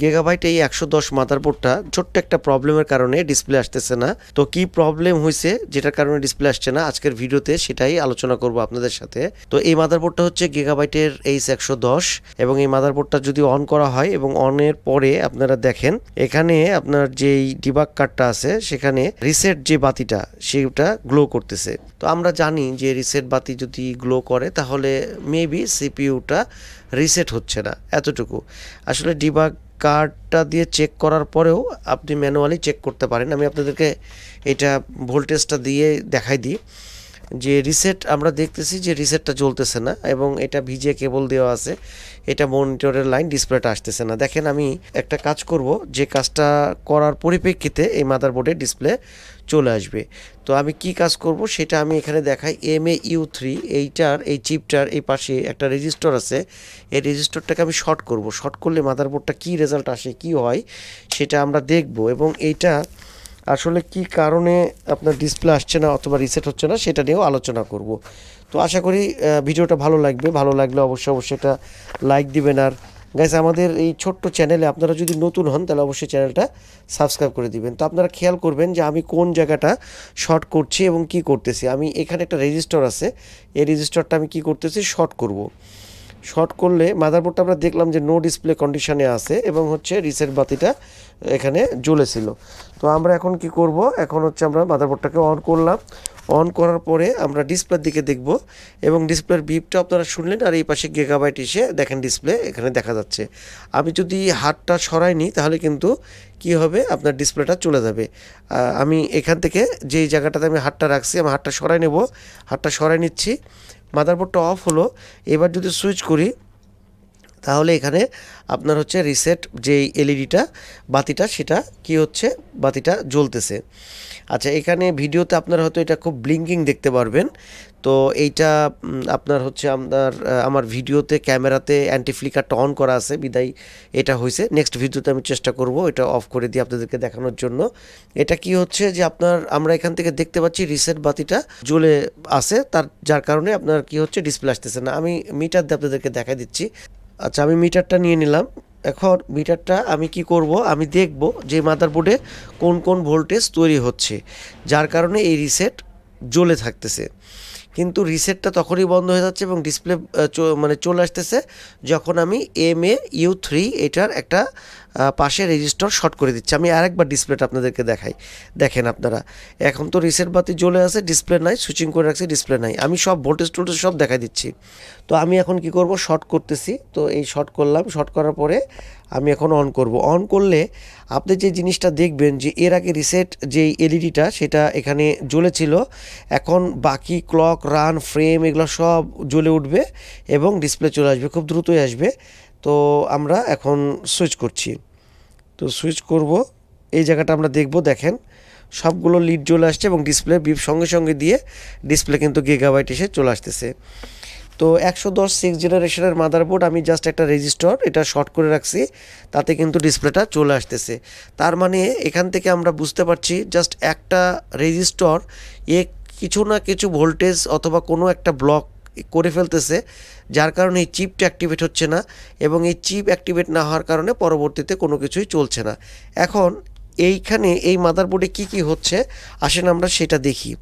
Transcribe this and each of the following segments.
Gigabyte এই একশো দশ মাদারবোর্ডটা ছোট্ট একটা প্রবলেমের কারণে ডিসপ্লে আসতেছে না। তো কি প্রবলেম হয়েছে যেটার কারণে ডিসপ্লে আসছে না, আজকের ভিডিওতে সেটাই আলোচনা করব আপনাদের সাথে। তো এই মাদারবোর্ডটা হচ্ছে গেগাবাইটের এইচ একশো দশ এবং এই মাদারবোর্ডটা যদি অন করা হয় এবং অনের পরে আপনারা দেখেন, এখানে আপনার যেই ডিবাক কার্ডটা আছে, সেখানে রিসেট যে বাতিটা, সেটা গ্লো করতেছে। তো আমরা জানি যে রিসেট বাতি যদি গ্লো করে, তাহলে মেবি সিপিইউটা রিসেট হচ্ছে না, এতটুকু। আসলে ডিবাগ কার্ডটা দিয়ে চেক করার পরেও আপনি ম্যানুয়ালি চেক করতে পারেন। আমি আপনাদেরকে এটা ভোল্টেজটা দিয়ে দেখাই দিই। যে রিসেট আমরা দেখতেছি যে রিসেটটা চলতেছে না এবং এটা ভিজে কেবল দেওয়া আছে, এটা মনিটরের লাইন ডিসপ্লেটা আসতেছে না। দেখেন আমি একটা কাজ করব, যে কাজটা করার পরিপ্রেক্ষিতে এই মাদারবোর্ডে ডিসপ্লে চলে আসবে। তো আমি কি কাজ করব, সেটা আমি এখানে দেখাই। এম এ ইউ থ্রি এইটার, এই চিপটার এই পাশে একটা রেজিস্টার আছে। এই রেজিস্টারটাকে আমি শর্ট করব। শর্ট করলে মাদারবোর্ডটা কি রেজাল্ট আসে, কি হয়, সেটা আমরা দেখব এবং এইটা আসলে কি কারণে আপনার ডিসপ্লে আসছে না অথবা রিসেট হচ্ছে না সেটা নিয়েও আলোচনা করব। তো আশা করি ভিডিওটা ভালো লাগবে। ভালো লাগলে অবশ্যই অবশ্যই এটা লাইক দিবেন। আর গাইস আমাদের এই ছোট্ট চ্যানেলে আপনারা যদি নতুন হন, তাহলে অবশ্যই চ্যানেলটা সাবস্ক্রাইব করে দিবেন। তো আপনারা খেয়াল করবেন যে আমি কোন জায়গাটা শর্ট করছি এবং কি করতেছি। আমি এখানে একটা রেজিস্টার আছে। এই রেজিস্টারটা আমি কি করতেছি? শর্ট করব। শর্ট করলে মাদারবোর্ডটা আমরা দেখলাম যে নো ডিসপ্লে কন্ডিশনে আছে এবং হচ্ছে রিসেট বাতিটা এখানে জ্বলেছিল। তো আমরা এখন কি করব? এখন হচ্ছে আমরা মাদারবোর্ডটাকে অন করলাম। অন করার পরে আমরা ডিসপ্লের দিকে দেখব এবং ডিসপ্লের বিপটা আপনারা শুনলেন আর এই পাশে গেগাবাইট এসে দেখেন ডিসপ্লে এখানে দেখা যাচ্ছে। আমি যদি হাতটা সরাই নিই তাহলে কিন্তু কি হবে? আপনার ডিসপ্লেটা চলে যাবে। আমি এখান থেকে যেই জায়গাটাতে আমি হাতটা রাখছি, আমি হাতটা সরাই নেব। হাতটা সরাই নিচ্ছি। মাদারবোর্ডটা অফ হলো এবার যদি সুইচ করি তাহলে এখানে আপনার হচ্ছে রিসেট যেই এলইডিটা বাতিটা, সেটা কি হচ্ছে? বাতিটা জ্বলতেছে। আচ্ছা এখানে ভিডিওতে আপনারা হয়তো এটা খুব ব্লিঙ্কিং দেখতে পারবেন। তো এইটা আপনার হচ্ছে আপনার আমার ভিডিওতে, ক্যামেরাতে অ্যান্টি ফ্লিকারটা অন করা আছে। বিদায়, এটা হয়েছে নেক্সট ভিডিওতে আমি চেষ্টা করব এটা অফ করে দিয়ে আপনাদেরকে দেখানোর জন্য। এটা কি হচ্ছে যে আপনার, আমরা এখান থেকে দেখতে পাচ্ছি রিসেট বাতিটা জ্বলে আছে। তার, যার কারণে আপনার কি হচ্ছে ডিসপ্লে আসতেছে না। আমি মিটার দিয়ে আপনাদেরকে দেখা দিচ্ছি। আচ্ছা আমি মিটারটা নিয়ে নিলাম। এখন মিটারটা আমি কি করব? আমি দেখব যে মাদারবোর্ডে কোন কোন ভোল্টেজ তৈরি হচ্ছে, যার কারণে এই রিসেট জ্বলে থাকতেছে। কিন্তু রিসেটটা তখনই বন্ধ হয়ে যাচ্ছে এবং ডিসপ্লে মানে চলে আসতেছে যখন আমি এম এ ইউ থ্রি এটার একটা পাশে রেজিস্টার শর্ট করে দিচ্ছে। আমি আরেকবার ডিসপ্লেটা আপনাদেরকে দেখাই। দেখেন আপনারা। এখন তো রিসেট বাতি জ্বলে আছে ডিসপ্লে নাই সুইচিং করে রাখছি ডিসপ্লে নাই। আমি সব ভোল্টেজ টোল্টেজ সব দেখাই দিচ্ছি। তো আমি এখন কি করব? শর্ট করতেছি। তো এই শর্ট করলাম। শর্ট করার পরে আমি এখন অন করব। অন করলে আপনি যে জিনিসটা দেখবেন যে এর আগে রিসেট যেই এলইডিটা সেটা এখানে জ্বলেছিল। এখন বাকি ক্লক রান ফ্রেম এগুলো সব জ্বলে উঠবে এবং ডিসপ্লে চলে আসবে, খুব দ্রুতই আসবে। তো আমরা এখন সুইচ করছি। তো সুইচ করব, এই জায়গাটা আমরা দেখব, দেখেন। সবগুলো লিড চলে আসছে এবং ডিসপ্লে বিপ সঙ্গে সঙ্গে দিয়ে ডিসপ্লে কিন্তু গিগাবাইট এসে চলে আসতেছে। তো একশো দশ সিক্স জেনারেশনের মাদারবোর্ড আমি জাস্ট একটা রেজিস্টার এটা শর্ট করে রাখছি, তাতে কিন্তু ডিসপ্লেটা চলে আসতেছে। তার মানে এখান থেকে আমরা বুঝতে পারছি জাস্ট একটা রেজিস্টর এ কিছু না কিছু ভোল্টেজ অথবা কোনো একটা ব্লক করে ফেলতেছে, যার কারণে এই চিপটা অ্যাক্টিভেট হচ্ছে না এবং এই চিপ অ্যাক্টিভেট না হওয়ার কারণে পরবর্তীতে কোনো কিছুই চলছে না। এখন এইখানে এই মাদারবোর্ডে কি কি হচ্ছে, আসেন আমরা সেটা দেখি।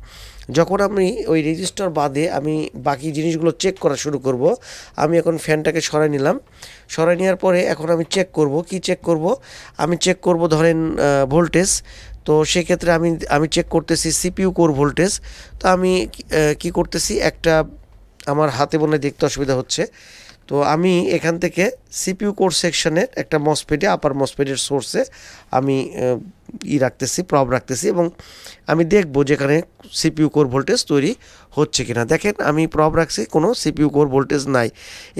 যখন আমি ওই রেজিস্টার বাদে আমি বাকি জিনিসগুলো চেক করা শুরু করব, আমি এখন ফ্যানটাকে সরাই নিলাম। সরাই নেওয়ার পরে এখন আমি চেক করব। কি চেক করব? আমি চেক করব ধরেন ভোল্টেজ তো সেক্ষেত্রে আমি আমি চেক করতেছি সিপিইউ কোর ভোল্টেজ তো আমি কি করতেছি? একটা আমার হাতে মনে দেখতে অসুবিধা হচ্ছে। তো আমি এখান থেকে সিপিইউ কোর সেকশনের একটা মসপেডে আপার মসপেডের সোর্সে আমি ই রাখতেছি প্রব রাখতেছি এবং আমি দেখব যেখানে সিপিইউ কোর ভোল্টেজ তৈরি হচ্ছে কিনা। দেখেন, আমি প্রব রাখছি, কোনো সিপিইউ কোর ভোল্টেজ নাই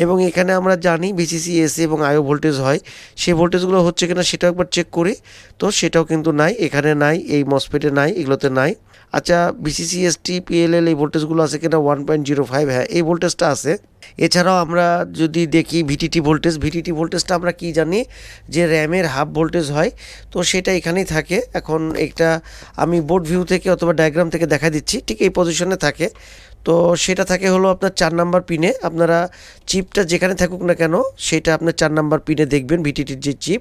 এবং এখানে আমরা জানি বিসিসি এসি এবং আইও ভোল্টেজ হয়। সেই ভোল্টেজগুলো হচ্ছে কিনা সেটাও একবার চেক করি। তো সেটাও কিন্তু নাই, এখানে নাই, এই মসপেটে নাই, এগুলোতে নাই। আচ্ছা বিসিসি এসটি পিএলএল এই ভোল্টেজগুলো আছে কিনা ওয়ান পয়েন্ট জিরো ফাইভ হ্যাঁ এই ভোল্টেজটা আছে। এছাড়াও আমরা যদি দেখি ভিটিটি ভোল্টেজ ভিটিটি ভোল্টেজটা আমরা কি জানি? যে র্যামের হাফ ভোল্টেজ হয়, তো সেটা এখানেই থাকে। এখন এটা আমি বোর্ড ভিউ থেকে অথবা ডায়াগ্রাম থেকে দেখা দিচ্ছি, ঠিক এই পজিশনে থাকে। তো সেটা থাকে হলো আপনার চার নাম্বার পিনে আপনারা চিপটা যেখানে থাকুক না কেন, সেটা আপনার চার নাম্বার পিনে দেখবেন ভিটিটির যে চিপ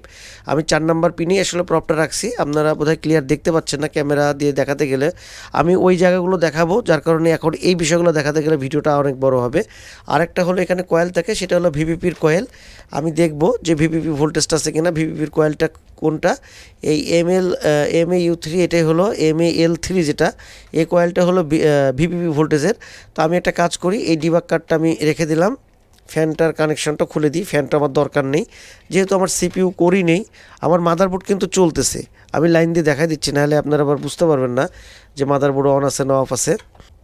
আমি চার নাম্বার পিনেই আসলে প্রপটা রাখছি। আপনারা বোধহয় ক্লিয়ার দেখতে পাচ্ছেন না ক্যামেরা দিয়ে দেখাতে গেলে। আমি ওই জায়গাগুলো দেখাবো, যার কারণে এখন এই বিষয়গুলো দেখাতে গেলে ভিডিওটা অনেক বড় হবে। আরেকটা হলো এখানে কয়েল থাকে, সেটা হলো ভিভিপির কয়েল আমি দেখব যে ভিভিপি ভোল্টেজটা আছে কিনা ভিভিপির কয়েলটা কোনটা। এই M L M A U three এটাই হলো এম এ এল থ্রি যেটা। এই কয়েলটা হলো ভিপিপি ভোল্টেজের তো আমি একটা কাজ করি, এই ডিবাক কার্ডটা আমি রেখে দিলাম। ফ্যানটার কানেকশনটা খুলে দিই, ফ্যানটা আমার দরকার নেই। যেহেতু আমার সিপিইউ করি নেই, আমার মাদারবোর্ড কিন্তু চলতেছে। আমি লাইন দিয়ে দেখাই দিচ্ছি, নাহলে আপনারা আবার বুঝতে পারবেন না যে মাদারবোর্ড অন আছে না অফ আছে।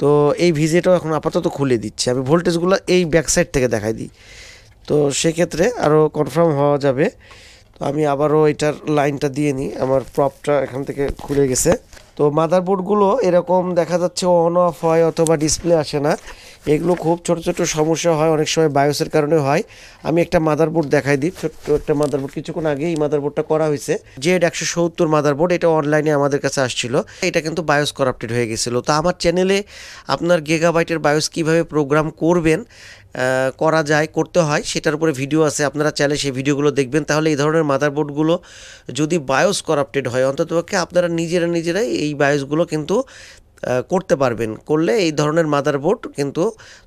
তো এই ভিজেটাও এখন আপাতত খুলে দিচ্ছি। আমি ভোল্টেজগুলো এই ব্যাক সাইড থেকে দেখাই দিই। তো সেক্ষেত্রে আরও কনফার্ম হওয়া যাবে তো আমি আবারও এটার লাইনটা দিয়ে নিই। আমার প্রপটা এখান থেকে খুলে গেছে। তো মাদারবোর্ডগুলো এরকম দেখা যাচ্ছে অন অফ হয় অথবা ডিসপ্লে আসে না। এগুলো খুব ছোট ছোট সমস্যা হয়, অনেক সময় বায়োসের কারণে হয়। আমি একটা মাদারবোর্ড দেখাই দিই। ছোট্ট একটা মাদারবোর্ড। কিছুক্ষণ আগে এই মাদারবোর্ডটা করা হয়েছে। জেড একশো সত্তর মাদারবোর্ড, এটা অনলাইনে আমাদের কাছে আসছিল। এটা কিন্তু বায়োস করাপ্টেড হয়ে গেছিল। তো আমার চ্যানেলে আপনার গেগাবাইটের বায়োস কীভাবে প্রোগ্রাম করবেন করা যায়, করতে হয়। সেটার উপরে ভিডিও আছে, আপনারা চাইলে সেই ভিডিওগুলো দেখবেন। তাহলে এই ধরনের মাদারবোর্ডগুলো যদি বায়োস করাপ্টেড হয়, অন্ততপক্ষে আপনারা নিজেরা নিজেরাই এই বায়োসগুলো কিন্তু করতে পারবেন। করলে এই ধরনের মাদারবোর্ড কিন্তু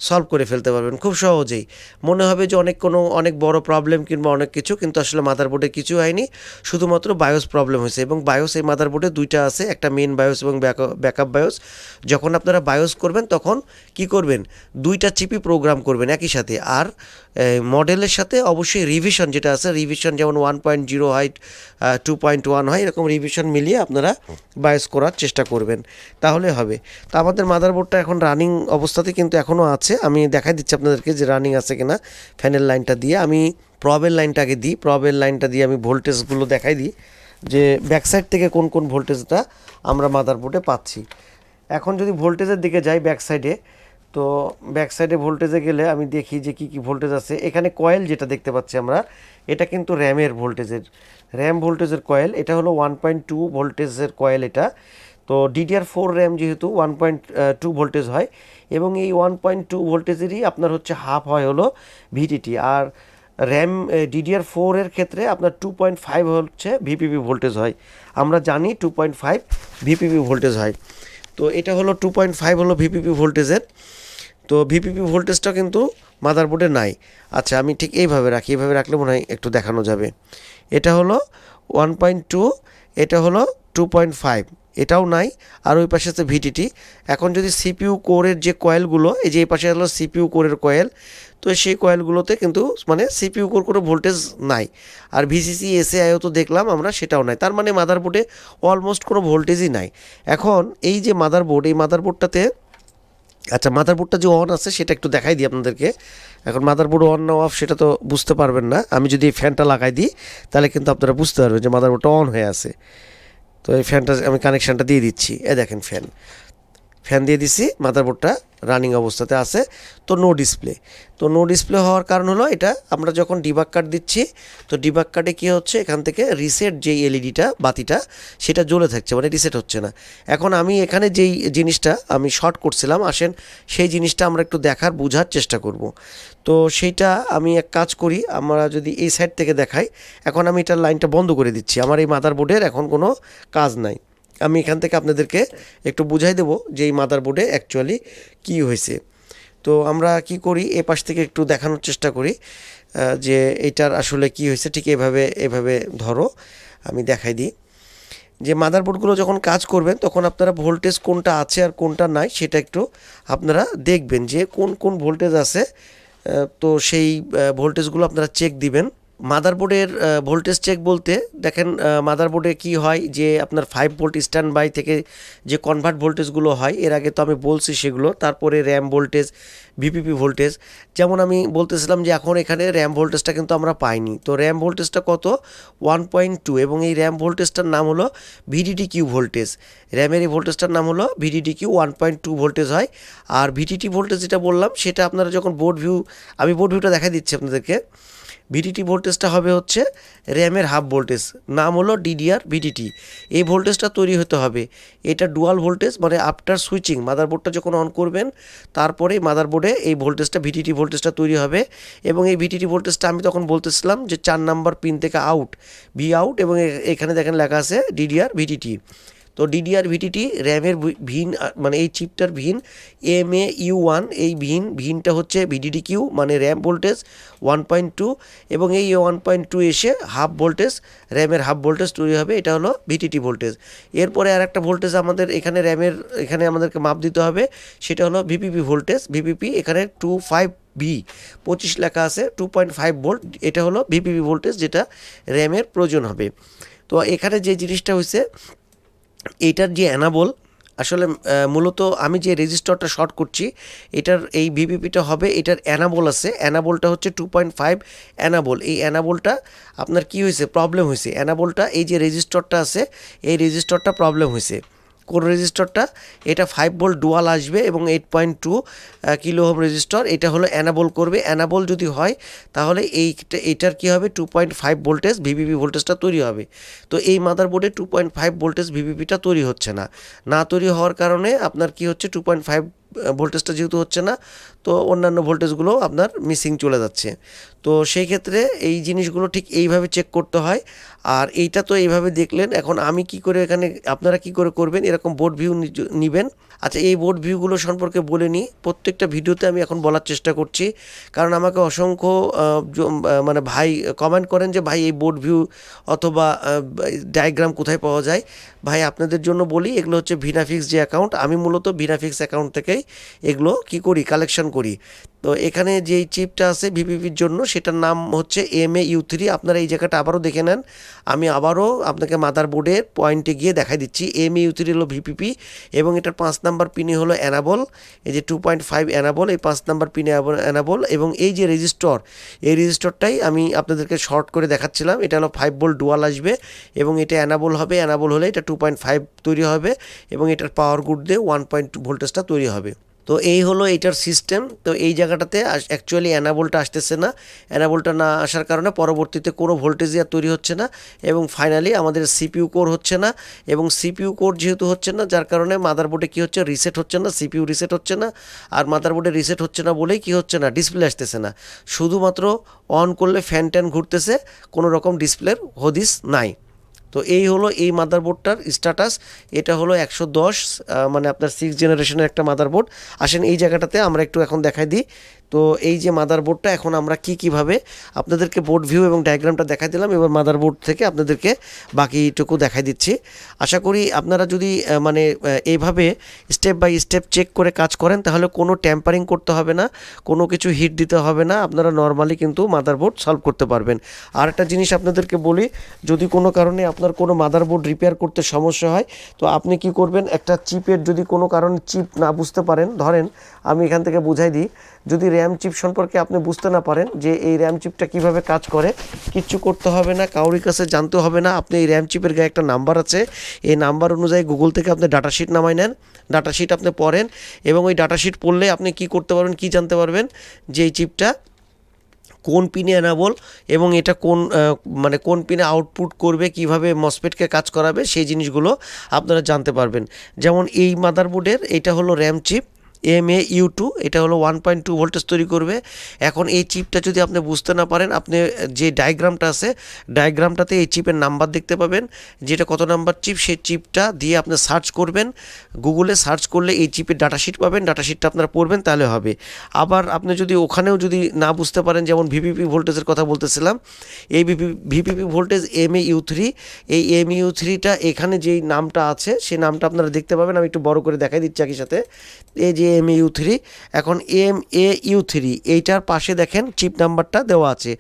সলভ করে ফেলতে পারবেন খুব সহজেই। মনে হবে যে অনেক কোনো, অনেক বড় প্রবলেম কিংবা অনেক কিছু কিন্তু আসলে মাদারবোর্ডে কিছু হয়নি। শুধুমাত্র বায়োস প্রবলেম হয়েছে এবং বায়োস এই মাদারবোর্ডে দুইটা আছে, একটা মেন বায়োস এবং ব্যাকআপ বায়োস যখন আপনারা বায়োস করবেন তখন কি করবেন? দুইটা চিপি প্রোগ্রাম করবেন একই সাথে। আর মডেলের সাথে অবশ্যই রিভিশন যেটা আছে রিভিশন যেমন ওয়ান পয়েন্ট জিরো হয় টু পয়েন্ট ওয়ান হয়, এরকম রিভিশন মিলিয়ে আপনারা বায়োস করার চেষ্টা করবেন। তাহলে হবে। তো আমাদের মাদারবোর্ডটা এখন রানিং অবস্থাতে কিন্তু এখনও আছে। আমি দেখাই দিচ্ছি আপনাদেরকে যে রানিং আছে কিনা ফ্যানের লাইনটা দিয়ে। আমি প্রবের লাইনটা আগে দিই। প্রবের লাইনটা দিয়ে আমি ভোল্টেজগুলো দেখাই দিই যে ব্যাকসাইড থেকে কোন কোন ভোল্টেজটা আমরা মাদারবোর্ডে পাচ্ছি। এখন যদি ভোল্টেজের দিকে যাই ব্যাক সাইডে তো ব্যাক সাইডে ভোল্টেজে গেলে আমি দেখি যে কি কি ভোল্টেজ আছে। এখানে কয়েল যেটা দেখতে পাচ্ছি আমরা, এটা কিন্তু র্যামের ভোল্টেজের র্যাম ভোল্টেজের কয়েল এটা হলো ওয়ান পয়েন্ট টু ভোল্টেজের কয়েল এটা। তো ডিডিআর ফোর র্যাম যেহেতু ওয়ান পয়েন্ট টু ভোল্টেজ হয়, এবং এই ওয়ান পয়েন্ট টু ভোল্টেজেরই আপনার হচ্ছে হাফ হয় হলো ভিটিটি আর র্যাম ডিডিআর ফোরের ক্ষেত্রে আপনার টু পয়েন্ট ফাইভ হচ্ছে ভিপিপি ভোল্টেজ হয়। আমরা জানি two point five VPP voltage হয়। তো এটা হলো টু পয়েন্ট ফাইভ হলো ভিপিপি ভোল্টেজের তো ভিপিপি ভোল্টেজটা কিন্তু মাদারবোর্ডে নাই। আচ্ছা আমি ঠিক এইভাবে রাখি, এইভাবে রাখলে মনে হয় একটু দেখানো যাবে। এটা হলো ওয়ান পয়েন্ট টু এটা হলো টু পয়েন্ট ফাইভ এটাও নাই। আর ওই পাশে আছে ভিটিটি। এখন যদি সিপিইউ কোরের যে কয়েলগুলো, এই যে এই পাশে হলো সিপিইউ কোরের কয়েল, তো সেই কয়েলগুলোতে কিন্তু মানে সিপিইউ কোর কোনো ভোল্টেজ নাই। আর ভিসিসি, এসএআইও তো দেখলাম আমরা, সেটাও নাই। তার মানে মাদারবোর্ডে অলমোস্ট কোনো ভোল্টেজই নাই। এখন এই যে মাদারবোর্ড, এই মাদারবোর্ডটাতে আচ্ছা মাদারবোর্ডটা যে অন আছে, সেটা একটু দেখাই দিই আপনাদেরকে। এখন মাদারবোর্ড অন না অফ সেটা তো বুঝতে পারবেন না। আমি যদি ফ্যানটা লাগাই দিই, তাহলে কিন্তু আপনারা বুঝতে পারবেন যে মাদারবোর্ডটা অন হয়ে আছে। তো এই ফ্যানটা আমি কানেকশানটা দিয়ে দিচ্ছি। এ দেখেন ফ্যান। ফ্যান দিয়ে দিছি, মাদারবোর্ডটা রানিং অবস্থাতে আছে। তো নো ডিসপ্লে তো নো ডিসপ্লে হওয়ার কারণ হলো এটা, আমরা যখন ডিবাক কার্ড দিচ্ছি, তো ডিবাক কার্ডে কী হচ্ছে, এখান থেকে রিসেট যেই এলইডিটা বাতিটা, সেটা জ্বলে থাকছে মানে রিসেট হচ্ছে না। এখন আমি এখানে যেই জিনিসটা আমি শর্ট করছিলাম, আসেন, সেই জিনিসটা আমরা একটু দেখার, বোঝার চেষ্টা করব। তো সেইটা আমি এক কাজ করি, আমরা যদি এই সাইড থেকে দেখাই, এখন আমি এটার লাইনটা বন্ধ করে দিচ্ছি, আমার এই মাদারবোর্ডের এখন কোনো কাজ নাই। আমি এখান থেকে আপনাদেরকে একটু বুঝাই দেবো যে এই মাদারবোর্ডে অ্যাকচুয়ালি কী হয়েছে। তো আমরা কি করি, এ পাশ থেকে একটু দেখানোর চেষ্টা করি যে এটার আসলে কি হয়েছে, ঠিক এভাবে এভাবে ধরো, আমি দেখাই দিই। যে মাদারবোর্ডগুলো যখন কাজ করবেন, তখন আপনারা ভোল্টেজ কোনটা আছে আর কোনটা নাই, সেটা একটু আপনারা দেখবেন যে কোন কোন ভোল্টেজ আছে তো সেই ভোল্টেজগুলো আপনারা চেক দিবেন। মাদারবোর্ডের ভোল্টেজ চেক বলতে দেখেন মাদারবোর্ডে কি হয় যে আপনার ফাইভ ভোল্ট স্ট্যান্ড বাই থেকে যে কনভার্ট ভোল্টেজগুলো হয়, এর আগে তো আমি বলছি সেগুলো, তারপরে র্যাম ভোল্টেজ ভিপিপি ভোল্টেজ যেমন আমি বলতেছিলাম যে এখন এখানে র্যাম ভোল্টেজটা কিন্তু আমরা পাইনি। তো র্যাম ভোল্টেজটা কত? ওয়ান পয়েন্ট টু এবং এই র্যাম ভোল্টেজটার নাম হলো ভিডিডি কিউ ভোল্টেজ র্যামের এই ভোল্টেজটার নাম হলো VDD Q one point two voltage হয়। আর ভিডিটি ভোল্টেজ যেটা বললাম, সেটা আপনারা যখন বোর্ড ভিউ আমি বোর্ড ভিউটা দেখা দিচ্ছি আপনাদেরকে। ভিডিটি ভোল্টেজটা হবে হচ্ছে র্যামের হাফ ভোল্টেজ, নাম হলো ডিডিআর ভিডিটি। এই ভোল্টেজটা তৈরি হতে হবে। এটা ডুয়াল ভোল্টেজ মানে আফটার সুইচিং মাদারবোর্ডটা যখন অন করবেন, তারপরে মাদারবোর্ডে এই ভোল্টেজটা, ভিডিটি ভোল্টেজটা তৈরি হবে। এবং এই ভিটিটি ভোল্টেজটা আমি তখন বলতেছিলাম যে চার নাম্বার পিন থেকে আউট ভি আউট এবং এখানে দেখেন লেখা আছে ডিডিআর ভিটিটি তো ডিডিআর ভিটিটি র্যামের ভিন মানে এই চিপটার ভিন এম এ ইউ ওয়ান এই ভিন, ভিনটা হচ্ছে ভিডিডি কিউ মানে RAM voltage one point two এবং এই ওয়ান পয়েন্ট টু এসে হাফ ভোল্টেজ র্যামের হাফ ভোল্টেজ তৈরি হবে, এটা হলো ভিটিটি ভোল্টেজ এরপরে আর একটা ভোল্টেজ আমাদের এখানে র্যামের এখানে আমাদেরকে মাপ দিতে হবে, সেটা হলো ভিপিপি ভোল্টেজ ভিপিপি এখানে টু ফাইভ ভি পঁচিশ লেখা আছে টু পয়েন্ট ফাইভ ভোল্ট এটা হলো ভিপিপি ভোল্টেজ যেটা র্যামের প্রয়োজন হবে। তো এখানে যে জিনিসটা হয়েছে এইটার যে অ্যানাবল আসলে মূলত আমি যে রেজিস্টারটা শর্ট করছি, এটার এই ভিপিপিটা হবে, এটার অ্যানাবল আছে। অ্যানাবলটা হচ্ছে টু পয়েন্ট ফাইভ অ্যানাবল এই অ্যানাবলটা আপনার কি হয়েছে প্রবলেম হয়েছে অ্যানাবলটা এই যে রেজিস্টারটা আছে, এই রেজিস্টারটা প্রবলেম হয়েছে কোন রেজিস্টরটা, এটা ফাইভ ভোল্ট ডুয়াল আসবে এবং eight point two kilo ohm resistor এটা হলো অ্যানাবল করবে। অ্যানাবল যদি হয়, তাহলে এইটা, এটার কী হবে? Two point five voltage VVP ভোল্টেজটা তৈরি হবে। তো এই মাদারবোর্ডে টু পয়েন্ট ফাইভ ভোল্টেজ ভিভিপিটা তৈরি হচ্ছে না। না তৈরি হওয়ার কারণে আপনার কি হচ্ছে? টু পয়েন্ট ফাইভ ভোল্টেজটা যেহেতু হচ্ছে না তো অন্যান্য ভোল্টেজগুলো আপনার মিসিং চলে যাচ্ছে। তো সেই ক্ষেত্রে এই জিনিসগুলো ঠিক এইভাবে চেক করতে হয়। আর এইটা তো এইভাবে দেখলেন, এখন আমি কি করে এখানে, আপনারা কি করে করবেন? এরকম বোর্ড ভিউ নেবেন। আচ্ছা এই বোর্ড ভিউগুলো সম্পর্কে বলে নিই। প্রত্যেকটা ভিডিওতে আমি এখন বলার চেষ্টা করছি। কারণ আমাকে অসংখ্য মানে ভাই কমেন্ট করেন যে, ভাই, এই বোর্ড ভিউ অথবা ডায়াগ্রাম কোথায় পাওয়া যায়? ভাই, আপনাদের জন্য বলি, এগুলো হচ্ছে ভিনাফিক্স যে অ্যাকাউন্ট আমি মূলত ভিনাফিক্স অ্যাকাউন্ট থেকেই এগুলো কি করি কালেকশন করি। তো এখানে যেই চিপটা আছে ভিপিপির জন্য সেটার নাম হচ্ছে এম এ ইউ থ্রি আপনারা এই জায়গাটা আবারও দেখে নেন। আমি আবারও আপনাকে মাদার বোর্ডের পয়েন্টে গিয়ে দেখাই দিচ্ছি। এম এ ইউ থ্রি হলো ভিপিপি এবং এটার পাঁচ নাম্বার পিনে হলো অ্যানাবল এই যে টু পয়েন্ট ফাইভ অ্যানাবল এই পাঁচ নাম্বার পিনে অ্যানাবল এবং এই যে রেজিস্টর এই রেজিস্টরটাই আমি আপনাদেরকে শর্ট করে দেখাচ্ছিলাম। এটা হলো ফাইভ ভোল্ট ডুয়াল আসবে এবং এটা অ্যানাবল হবে। অ্যানাবল হলে এটা টু পয়েন্ট ফাইভ তৈরি হবে এবং এটার পাওয়ার গুড দিয়ে ওয়ান পয়েন্ট ভোল্টেজটা তৈরি হবে। তো এই হলো এটার সিস্টেম তো এই জায়গাটাতে অ্যাকচুয়ালি অ্যানাবোলটা আসতেছে না। অ্যানাবোলটা না আসার কারণে পরবর্তীতে কোনো ভোল্টেজ আর তৈরি হচ্ছে না। এবং ফাইনালি আমাদের সিপিইউ কোর হচ্ছে না। এবং সিপিইউ কোর যেহেতু হচ্ছে না, যার কারণে মাদারবোর্ডে কী হচ্ছে? রিসেট হচ্ছে না সিপিউ রিসেট হচ্ছে না। আর মাদারবোর্ডে রিসেট হচ্ছে না বলেই কী হচ্ছে না? ডিসপ্লে আসতেছে না। শুধুমাত্র অন করলে ফ্যান ট্যান ঘুরতেছে। কোনো রকম ডিসপ্লের হদিস নাই। তো এই হলো এই মাদারবোর্ডটার স্ট্যাটাস এটা হলো একশো দশ মানে আপনার সিক্স জেনারেশনের একটা মাদারবোর্ড আসেন এই জায়গাটাতে আমরা একটু এখন দেখাই দিই। তো এই যে মাদারবোর্ডটা এখন আমরা কি কীভাবে আপনাদেরকে বোর্ড ভিউ এবং ডায়াগ্রামটা দেখাই দিলাম। এবার মাদারবোর্ড থেকে আপনাদেরকে বাকিটুকু দেখাই দিচ্ছি। আশা করি আপনারা যদি মানে এইভাবে স্টেপ বাই স্টেপ চেক করে কাজ করেন, তাহলে কোনো ট্যাম্পারিং করতে হবে না, কোনো কিছু হিট দিতে হবে না। আপনারা নর্মালি কিন্তু মাদারবোর্ড সলভ করতে পারবেন। আর একটা জিনিস আপনাদেরকে বলি, যদি কোনো কারণে আপনার কোনো মাদারবোর্ড রিপেয়ার করতে সমস্যা হয়, তো আপনি কি করবেন? একটা চিপের যদি কোনো কারণ চিপ না বুঝতে পারেন, ধরেন আমি এখান থেকে বুঝাই দিই, যদি র্যাম চিপ সম্পর্কে আপনি বুঝতে না পারেন যে এই র্যাম চিপটা কীভাবে কাজ করে, কিচ্ছু করতে হবে না কাউরির কাছে জানতে হবে না, আপনি এই র্যাম চিপের গায়ে একটা নাম্বার আছে, এই নাম্বার অনুযায়ী গুগল থেকে আপনি ডাটা শিট নামাই নেন ডাটা শিট আপনি পড়েন এবং ওই ডাটা শিট পড়লে আপনি কি করতে পারবেন, কি জানতে পারবেন যে এই চিপটা কোন পিনে অ্যানাবল এবং এটা কোন মানে কোন পিনে আউটপুট করবে, কীভাবে মসপেটকে কাজ করাবে, সেই জিনিসগুলো আপনারা জানতে পারবেন। যেমন এই মাদারবোর্ডের এটা হলো RAM chip M A U two এটা হলো ওয়ান পয়েন্ট টু ভোল্টেজ তৈরি করবে। এখন এই চিপটা যদি আপনি বুঝতে না পারেন, আপনি যে ডায়াগ্রামটা আছে ডায়াগ্রামটাতে এই চিপের নাম্বার দেখতে পাবেন। যেটা কত নাম্বার চিপ সেই চিপটা দিয়ে আপনি সার্চ করবেন। গুগলে সার্চ করলে এই চিপের ডাটাশিট পাবেন। ডাটাশিটটা আপনারা পড়বেন, তাহলে হবে। আবার আপনি যদি ওখানেও যদি না বুঝতে পারেন, যেমন ভিপিপি ভোল্টেজের কথা বলতেছিলাম, এই VPP voltage M A U three এই এম ইউ থ্রিটা এখানে যেই নামটা আছে, সেই নামটা আপনারা দেখতে পাবেন। আমি একটু বড় করে দেখাই দিচ্ছি একই সাথে। এই যে এম ইউ থ্রি এখন এম এ ইউ থ্রি এইটার পাশে দেখেন চিপ নাম্বারটা দেওয়া আছে।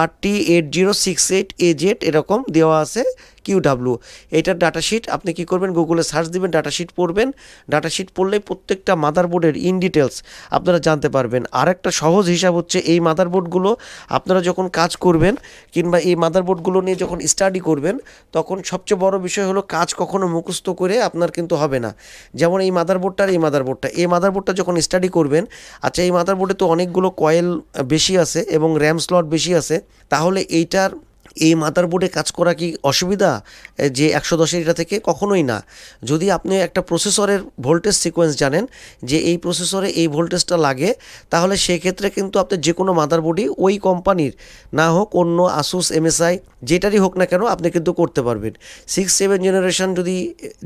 আর T eight zero six eight A Z এরকম দেওয়া আছে। কিউ ডাব্লু এটার ডাটা শিট আপনি কি করবেন? গুগলে সার্চ দিবেন ডাটা শিট পড়বেন। ডাটা শিট পড়লে প্রত্যেকটা মাদারবোর্ডের ইন ডিটেলস আপনারা জানতে পারবেন। আর একটা সহজ হিসাব হচ্ছে এই মাদারবোর্ডগুলো আপনারা যখন কাজ করবেন কিংবা এই মাদারবোর্ডগুলো নিয়ে যখন স্টাডি করবেন, তখন সবচেয়ে বড় বিষয় হলো কাজ কখনো মুখস্থ করে আপনার কিন্তু হবে না। যেমন এই মাদারবোর্ডটা এই মাদারবোর্ডটা এই মাদারবোর্ডটা যখন স্টাডি করবেন আচ্ছা এই মাদারবোর্ডে তো অনেকগুলো কয়েল বেশি আছে এবং র্যাম স্লট বেশি আছে, তাহলে এইটার এই মাদারবোর্ডে কাজ করা কি অসুবিধা? যে একশো দশের এটা থেকে কখনোই না। যদি আপনি একটা প্রসেসরের ভোল্টেজ সিকোয়েন্স জানেন, যে এই প্রসেসরে এই ভোল্টেজটা লাগে, তাহলে সেক্ষেত্রে কিন্তু আপনি যে কোনো মাদারবোর্ডই ওই কোম্পানির, না হোক অন্য আসুস এমএসআই যেটারই হোক না কেন আপনি কিন্তু করতে পারবেন। সিক্স সেভেন জেনারেশন যদি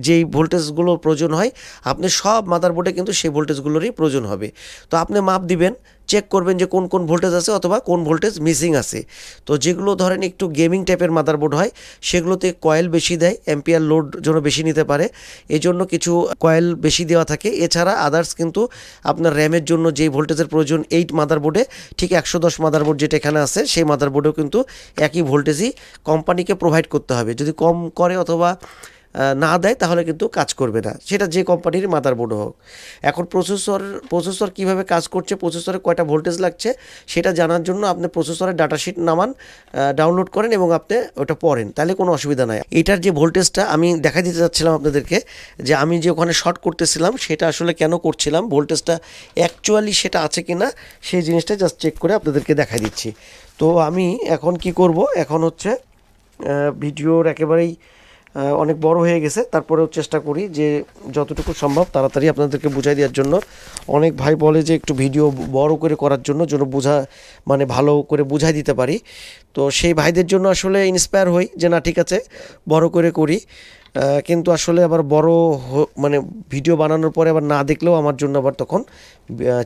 যেই ভোল্টেজগুলো প্রয়োজন হয়, আপনি সব মাদারবোর্ডে কিন্তু সেই ভোল্টেজগুলোরই প্রয়োজন হবে। তো আপনি মাপ দিবেন চেক করবেন যে কোন কোন ভোল্টেজ আছে অথবা কোন ভোল্টেজ মিসিং আছে। তো যেগুলো ধরেন একটু গেমিং টাইপের মাদারবোর্ড হয়, সেগুলোতে কয়েল বেশি দেয় এম্পিয়ার লোড যেন বেশি নিতে পারে। এই জন্য কিছু কয়েল বেশি দেওয়া থাকে। এছাড়া আদার্স কিন্তু আপনার র্যামের জন্য যেই ভোল্টেজের প্রয়োজন এইট মাদারবোর্ডে ঠিক একশো দশ মাদারবোর্ড যেটা এখানে আছে, সেই মাদারবোর্ডেও কিন্তু একই ভোল্টেজই কোম্পানিকে প্রোভাইড করতে হবে। যদি কম করে অথবা না দেয়, তাহলে কিন্তু কাজ করবে না। সেটা যে কোম্পানির মাদারবোর্ড হোক। এখন প্রসেসর প্রসেসর কীভাবে কাজ করছে প্রসেসরে কয়টা ভোল্টেজ লাগছে, সেটা জানার জন্য আপনি প্রসেসরের ডাটাশিট নামান ডাউনলোড করেন এবং আপনি ওটা পড়েন। তাহলে কোনো অসুবিধা নাই। এটার যে ভোল্টেজটা আমি দেখা দিতে চাচ্ছিলাম আপনাদেরকে, যে আমি যে ওখানে শর্ট করতেছিলাম, সেটা আসলে কেন করছিলাম? ভোল্টেজটা অ্যাকচুয়ালি সেটা আছে কি না সেই জিনিসটা জাস্ট চেক করে আপনাদেরকে দেখাই দিচ্ছি। তো আমি এখন কি করব? এখন হচ্ছে ভিডিওর একেবারেই অনেক বড় হয়ে গেছে। তারপরেও চেষ্টা করি যে যতটুকু সম্ভব তাড়াতাড়ি আপনাদেরকে বুঝাই দেওয়ার জন্য। অনেক ভাই বলে যে একটু ভিডিও বড় করে করার জন্য যেন বোঝা মানে ভালো করে বুঝাই দিতে পারি। তো সেই ভাইদের জন্য আসলে ইন্সপায়ার হই যে না, ঠিক আছে, বড় করে করি। কিন্তু আসলে আবার বড় মানে ভিডিও বানানোর পরে আবার না দেখলেও আমার জন্য আবার তখন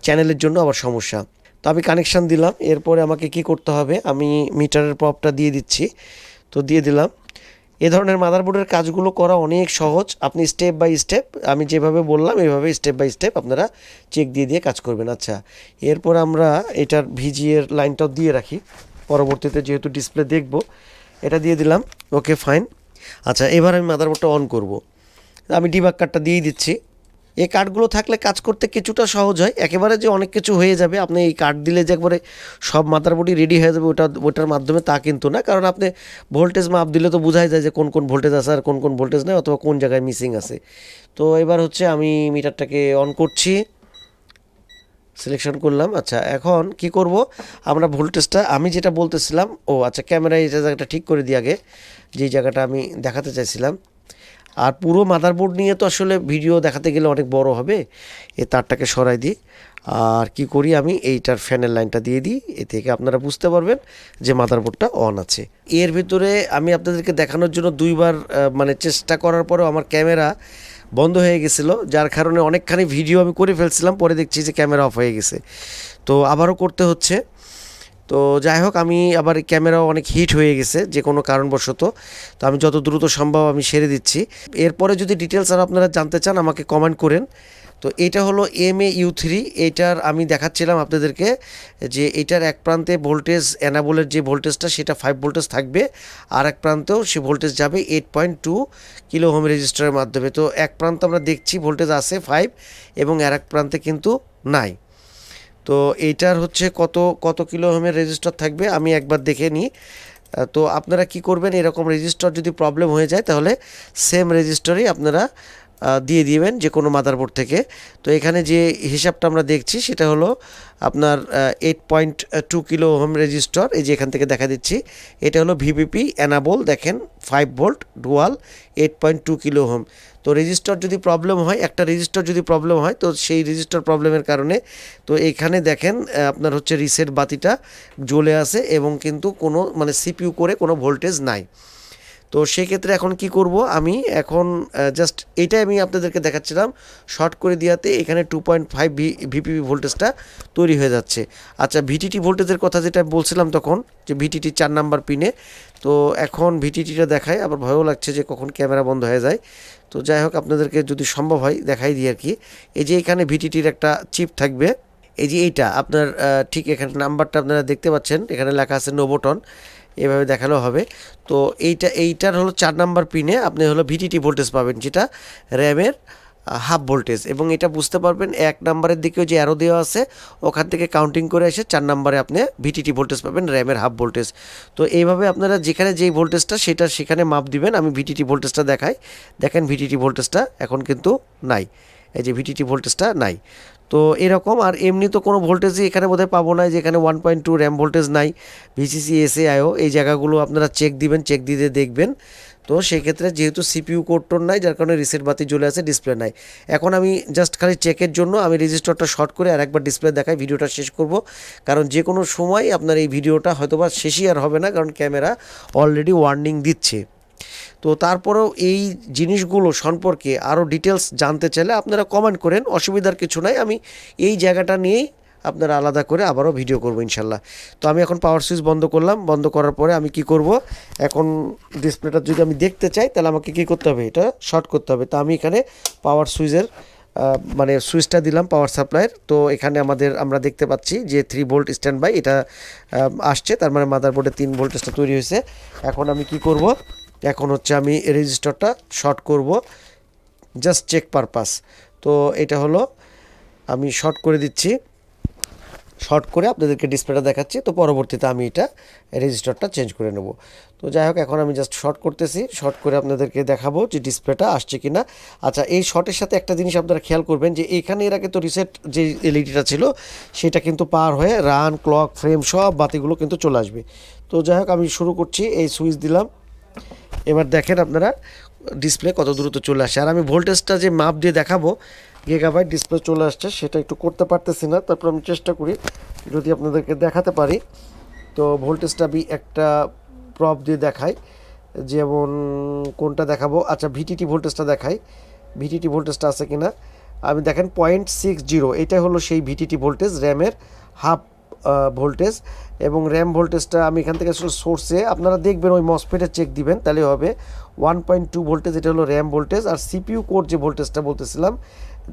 চ্যানেলের জন্য আবার সমস্যা। তো আমি কানেকশান দিলাম, এরপরে আমাকে কি করতে হবে, আমি মিটারের প্রপটা দিয়ে দিচ্ছি। তো দিয়ে দিলাম। এ ধরনের মাদারবোর্ডের কাজগুলো করা অনেক সহজ। আপনি স্টেপ বাই স্টেপ আমি যেভাবে বললাম, এভাবে স্টেপ বাই স্টেপ আপনারা চেক দিয়ে দিয়ে কাজ করবেন। আচ্ছা এরপর আমরা এটার ভিজিএর লাইনটাও দিয়ে রাখি। পরবর্তীতে যেহেতু ডিসপ্লে দেখব, এটা দিয়ে দিলাম। ওকে ফাইন আচ্ছা এবার আমি মাদারবোর্ডটা অন করব। আমি ডিবাক কার্ডটা দিয়েই দিচ্ছি। এই কার্ডগুলো থাকলে কাজ করতে কিছুটা সহজ হয়। একেবারে যে অনেক কিছু হয়ে যাবে, আপনি এই কার্ড দিলে যে একবারে সব মাদারবোর্ডই রেডি হয়ে যাবে ওটা, ওটার মাধ্যমে তা কিন্তু না। কারণ আপনি ভোল্টেজ মাপ দিলে তো বোঝাই যায় যে কোন কোন ভোল্টেজ আছে আর কোন কোন ভোল্টেজ নেই অথবা কোন জায়গায় মিসিং আছে। তো এবার হচ্ছে আমি মিটারটাকে অন করছি। সিলেকশন করলাম। আচ্ছা এখন কি করব? আমরা ভোল্টেজটা আমি যেটা বলতেছিলাম, ও আচ্ছা ক্যামেরায় এই জায়গাটা ঠিক করে দিই আগে, যেই জায়গাটা আমি দেখাতে চাইছিলাম আর পুরো মাদারবোর্ড নিয়ে তো আসলে ভিডিও দেখাতে গেলে অনেক বড় হবে। এ তারটাকে সরাই দিই। আর কি করি আমি? এইটার ফ্যানের লাইনটা দিয়ে দিই। এ থেকে আপনারা বুঝতে পারবেন যে মাদারবোর্ডটা অন আছে। এর ভিতরে আমি আপনাদেরকে দেখানোর জন্য দুইবার মানে চেষ্টা করার পরেও আমার ক্যামেরা বন্ধ হয়ে গেছিল। যার কারণে অনেকখানি ভিডিও আমি করে ফেলছিলাম। পরে দেখছি যে ক্যামেরা অফ হয়ে গেছে। তো আবারও করতে হচ্ছে। তো যাই হোক, আমি আবার ক্যামেরাও অনেক হিট হয়ে গেছে, যে কোনো কারণবশত। তো আমি যত দ্রুত সম্ভব আমি সেরে দিচ্ছি। এরপরে যদি ডিটেলস আর আপনারা জানতে চান, আমাকে কমেন্ট করেন। তো এটা হলো এম এ ইউ থ্রি এইটার আমি দেখাচ্ছিলাম আপনাদেরকে, যে এটার এক প্রান্তে ভোল্টেজ অ্যানাবলের যে ভোল্টেজটা সেটা ফাইভ ভোল্টেজ থাকবে, আর এক প্রান্তেও সে ভোল্টেজ যাবে eight point two kilo ohm রেজিস্টারের মাধ্যমে। তো এক প্রান্ত আমরা দেখছি ভোল্টেজ আছে ফাইভ এবং আর এক প্রান্তে কিন্তু নাই। তো এইটার হচ্ছে কত কত কিলো ওহমের রেজিস্টার থাকবে আমি একবার দেখে নিই। তো আপনারা কি করবেন, এরকম রেজিস্টার যদি প্রবলেম হয়ে যায় তাহলে সেম রেজিস্টারই আপনারা দিয়ে দিবেন যে কোনো মাদারবোর্ড থেকে। তো এখানে যে হিসাবটা আমরা দেখছি সেটা হলো আপনার eight point two kilo ohm resistor, এই যে এখান থেকে দেখা দিচ্ছি। এটা হলো ভিপিপি অ্যানাবল দেখেন five volt dual eight point two kilo ohm. তো রেজিস্টার যদি প্রবলেম হয়, একটা রেজিস্টার যদি প্রবলেম হয়, তো সেই রেজিস্টার প্রবলেমের কারণে, তো এখানে দেখেন আপনার হচ্ছে রিসেট বাতিটা জ্বলে আছে এবং কিন্তু কোনো মানে সিপিউ করে কোনো ভোল্টেজ নাই। তো সেক্ষেত্রে এখন কি করব আমি? এখন জাস্ট এটাই আমি আপনাদেরকে দেখাচ্ছিলাম। শর্ট করে দিয়াতে এখানে টু পয়েন্ট ফাইভ ভিপিপি ভোল্টেজটা তৈরি হয়ে যাচ্ছে। আচ্ছা ভিটিটি ভোল্টেজের কথা যেটা বলছিলাম তখন, যে ভিটিটি চার নাম্বার পিনে তো এখন ভিটিটিটা দেখায় আবার ভয়ও লাগছে যে কখন ক্যামেরা বন্ধ হয়ে যায়। তো যাই হোক, আপনাদেরকে যদি সম্ভব হয় দেখাই দিই আর কি। এই যে এখানে ভিটিটির একটা চিপ থাকবে, এই যে এইটা, আপনার ঠিক এখানে নাম্বারটা আপনারা দেখতে পাচ্ছেন, এখানে লেখা আছে নোবোটন এভাবে দেখালেও হবে। তো এইটা, এইটার হলো চার নাম্বার পিনে আপনি হলো ভিটিটি ভোল্টেজ পাবেন, যেটা র্যামের হাফ ভোল্টেজ এবং এটা বুঝতে পারবেন এক নাম্বারের দিকেও যে অ্যারো দেওয়া আছে, ওখান থেকে কাউন্টিং করে এসে চার নাম্বারে আপনি ভিটিটি ভোল্টেজ পাবেন র্যামের হাফ ভোল্টেজ তো এইভাবে আপনারা যেখানে যেই ভোল্টেজটা সেটা সেখানে মাপ দিবেন, আমি ভিটিটি ভোল্টেজটা দেখাই। দেখেন ভিটিটি ভোল্টেজটা এখন কিন্তু নাই। এই যে ভিটিটি ভোল্টেজটা নাই। তো এরকম, আর এমনি তো কোনো ভোল্টেজই এখানে বোধহয় পাবো না যেখানে one point two RAM voltage নাই ভিসিসি এসএ আইও এই জায়গাগুলো আপনারা চেক দিবেন চেক দিতে দেখবেন। তো সেক্ষেত্রে যেহেতু সিপিউ কোড টোড নাই, যার কারণে রিসেট বাতি জ্বলে আছে ডিসপ্লে নাই। এখন আমি জাস্ট খালি চেকের জন্য আমি রেজিস্টারটা শর্ট করে আর একবার ডিসপ্লে দেখাই, ভিডিওটা শেষ করব। কারণ যে কোনো সময় আপনার এই ভিডিওটা হয়তোবা শেষই আর হবে না, কারণ ক্যামেরা অলরেডি ওয়ার্নিং দিচ্ছে। তো তারপরেও এই জিনিসগুলো সম্পর্কে আরও ডিটেলস জানতে চাইলে আপনারা কমেন্ট করেন, অসুবিধার কিছু নাই। আমি এই জায়গাটা নিয়েই আপনারা আলাদা করে আবারও ভিডিও করব ইনশাল্লাহ। তো আমি এখন পাওয়ার সুইচ বন্ধ করলাম। বন্ধ করার পরে আমি কি করব? এখন ডিসপ্লেটা যদি আমি দেখতে চাই, তাহলে আমাকে কি করতে হবে? এটা শর্ট করতে হবে। তো আমি এখানে পাওয়ার সুইচের মানে সুইচটা দিলাম পাওয়ার সাপ্লাইয়ের তো এখানে আমাদের, আমরা দেখতে পাচ্ছি যে থ্রি ভোল্ট স্ট্যান্ড বাই এটা আসছে। তার মানে মাদারবোর্ডে তিন ভোল্টেজটা তৈরি হয়েছে। এখন আমি কি করব? এখন হচ্ছে আমি রেজিস্টারটা শর্ট করব। জাস্ট চেক পারপাস তো এটা হলো, আমি শর্ট করে দিচ্ছি। শর্ট করে আপনাদেরকে ডিসপ্লেটা দেখাচ্ছি। তো পরবর্তীতে আমি এটা রেজিস্টারটা চেঞ্জ করে নেব। তো যাই হোক, এখন আমি জাস্ট শর্ট করতেছি। শর্ট করে আপনাদেরকে দেখাবো যে ডিসপ্লেটা আসছে কি না আচ্ছা এই শর্টের সাথে একটা জিনিস আপনারা খেয়াল করবেন যে এখানে এর আগে তো রিসেট যে এলইডিটা ছিল, সেটা কিন্তু পার হয়ে রান ক্লক ফ্রেম সব বাতিগুলো কিন্তু চলে আসবে। তো যাই হোক, আমি শুরু করছি, এই সুইচ দিলাম। এবার দেখেন আপনারা ডিসপ্লে কত দ্রুত চলে আসে। আর আমি ভোল্টেজটা যে মাপ দিয়ে দেখাবো গিগাবাইট ডিসপ্লে চলে আসছে, সেটা একটু করতে পারতেছি না, তারপর আমি চেষ্টা করি যদি আপনাদেরকে দেখাতে পারি। তো ভোল্টেজটা আমি একটা প্রপ দিয়ে দেখাই, যেমন কোনটা দেখাবো? আচ্ছা ভিটিটি ভোল্টেজটা দেখাই। ভিটিটি ভোল্টেজটা আছে কিনা? আমি দেখেন পয়েন্ট সিক্স জিরো এটা হলো সেই ভিটিটি ভোল্টেজ র্যামের হাফ ভোল্টেজ এবং র্যাম ভোল্টেজটা আমি এখান থেকে আসলে সোর্সে আপনারা দেখবেন ওই মসফেটে চেক দিবেন তাহলে হবে। ওয়ান পয়েন্ট টু ভোল্টেজ এটা হলো র্যাম ভোল্টেজ আর সিপিইউ কোর যে ভোল্টেজটা বলতেছিলাম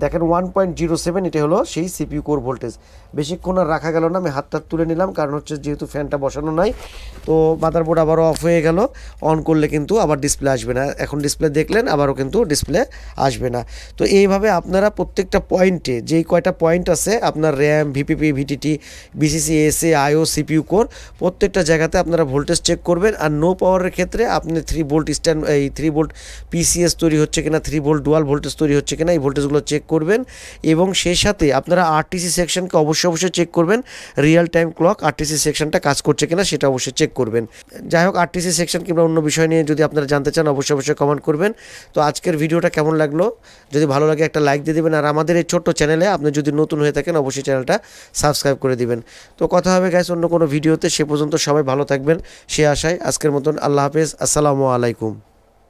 দেখেন ওয়ান পয়েন্ট জিরো সেভেন এটা হলো সেই সিপিউ কোর ভোল্টেজ বেশিক্ষণ আর রাখা গেল না, আমি হাত হাতটা তুলে নিলাম, কারণ হচ্ছে যেহেতু ফ্যানটা বসানো নাই, তো মাদারবোর্ড আবারও অফ হয়ে গেল। অন করলে কিন্তু আবার ডিসপ্লে আসবে না। এখন ডিসপ্লে দেখলেন, আবারও কিন্তু ডিসপ্লে আসবে না। তো এইভাবে আপনারা প্রত্যেকটা পয়েন্টে যেই কয়টা পয়েন্ট আছে, আপনার RAM VPP VTT VCC SA IO CPU core প্রত্যেকটা জায়গাতে আপনারা ভোল্টেজ চেক করবেন। আর নো পাওয়ারের ক্ষেত্রে আপনি থ্রি ভোল্ট স্ট্যান্ড এই থ্রি ভোল্ট পিসিএস তৈরি হচ্ছে কিনা থ্রি ভোল্ট ডুয়াল ভোল্টেজ তৈরি হচ্ছে কিনা, এই ভোল্টেজগুলো চেক করবেন এবং সেই সাথে আপনারা আরটিসি সেকশনকে অবশ্যই অবশ্যই চেক করবেন। রিয়েল টাইম ক্লক আরটিসি সেকশনটা কাজ করছে কিনা সেটা অবশ্যই চেক করবেন। যাই হোক আরটিসি সেকশন কিংবা অন্য বিষয় নিয়ে যদি আপনারা জানতে চান, অবশ্যই অবশ্যই কমেন্ট করবেন। তো আজকের ভিডিওটা কেমন লাগল? যদি ভালো লাগে একটা লাইক দিয়ে দেবেন। আর আমাদের এই ছোট্ট চ্যানেলে আপনি যদি নতুন হয়ে থাকেন, অবশ্যই চ্যানেলটা সাবস্ক্রাইব করে দিবেন। তো কথা হবে গাইস অন্য কোনো ভিডিওতে। সে পর্যন্ত সবাই ভালো থাকবেন। সে আশায় আজকের মতন আল্লাহ হাফেজ। আসসালামু আলাইকুম।